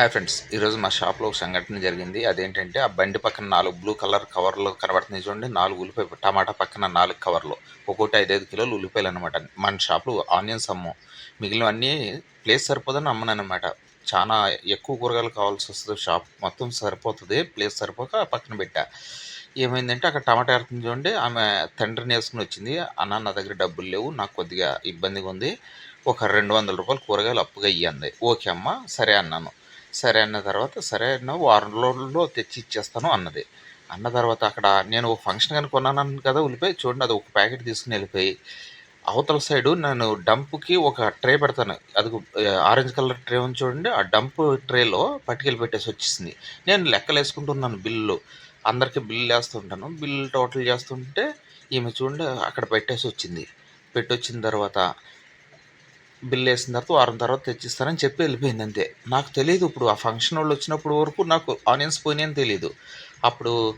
Hi friends ఈరోజు మా షాప్లో ఒక సంఘటన జరిగింది. అదేంటంటే ఆ బండి పక్కన నాలుగు బ్లూ కలర్ కవర్లు కనబడుతున్నాయి చూడండి. నాలుగు ఉల్లిపాయ టమాటా పక్కన నాలుగు కవర్లు ఒక్కొక్కటి ఐదైదు కిలోలు ఉల్లిపాయలు అనమాట మన షాప్లో ఆనియన్స్ అమ్ము. మిగిలినవన్నీ ప్లేస్ సరిపోదని అమ్మనమాట చాలా ఎక్కువ కూరగాయలు కావాల్సి వస్తుంది షాప్ మొత్తం సరిపోతుంది ప్లేస్ సరిపోక పక్కన పెట్టా. ఏమైందంటే అక్కడ టమాటా ఏరుతుంది చూడండి. ఆమె తండ్రిని వేసుకుని వచ్చింది. అన్న నా దగ్గర డబ్బులు లేవు. నాకు కొద్దిగా ఇబ్బందిగా ఉంది. ఒక రెండు వందల రూపాయలు కూరగాయలు అప్పుగా ఇయ్యంది. ఓకే అమ్మ సరే అన్నాను. సరే అన్న తర్వాత సరే అన్న వారం రోజుల్లో తెచ్చి ఇచ్చేస్తాను అన్నది. అన్న తర్వాత అక్కడ నేను ఒక ఫంక్షన్ కానీ కొన్నాను కదా ఉల్లిపోయి చూడండి అది ఒక ప్యాకెట్ తీసుకుని వెళ్ళిపోయి అవతల సైడు నేను డంప్కి ఒక ట్రే పెడతాను. అది ఆరెంజ్ కలర్ ట్రే ఉంది చూడండి ఆ డంప్ ట్రేలో పట్టుకెళ్ళి పెట్టేసి వచ్చేసింది. నేను లెక్కలు వేసుకుంటున్నాను బిల్లు. అందరికీ బిల్లు వేస్తుంటాను. బిల్లు టోటల్ చేస్తుంటే ఈమె చూడండి అక్కడ పెట్టేసి వచ్చింది. పెట్టొచ్చిన తర్వాత బిల్ వేసిన తర్వాత వారం తర్వాత తెచ్చిస్తానని చెప్పి వెళ్ళిపోయింది అంతే. నాకు తెలియదు ఇప్పుడు ఆ ఫంక్షన్ వాళ్ళు వచ్చినప్పుడు వరకు నాకు ఆనియన్స్ పోయినాయని తెలియదు అప్పుడు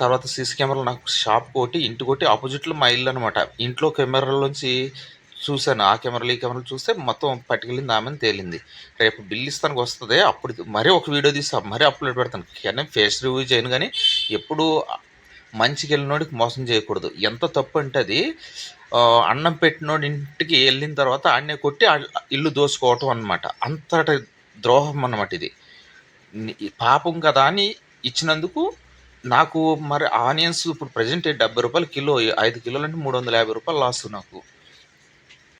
తర్వాత సీసీ కెమెరాలు నాకు షాప్ కొట్టి ఇంటి కొట్టి ఆపోజిట్లో మా ఇల్లు అనమాట ఇంట్లో కెమెరాలోంచి చూశాను. ఆ కెమెరాలు ఈ కెమెరాలు చూస్తే మొత్తం పట్టుకెళ్ళింది ఆమెను తేలింది. రేపు బిల్ ఇస్తానికి వస్తుంది అప్పుడు మరీ ఒక వీడియో తీస్తాను మరీ అప్లోడ్ పెడతాను. కానీ ఫేస్ రివ్యూ చేయను కానీ ఎప్పుడు మంచికి వెళ్ళినోడికి మోసం చేయకూడదు. ఎంత తప్పు అంటే అది అన్నం పెట్టినోడి ఇంటికి వెళ్ళిన తర్వాత ఆడనే కొట్టి ఇల్లు దోసుకోవటం అనమాట అంతటి ద్రోహం అన్నమాట ఇది. పాపం కదా అని ఇచ్చినందుకు నాకు మరి ఆనియన్స్ ఇప్పుడు ప్రజెంట్ డెబ్బై రూపాయలు కిలో ఐదు కిలోలు అంటే మూడు వందల యాభై రూపాయలు లాస్ నాకు.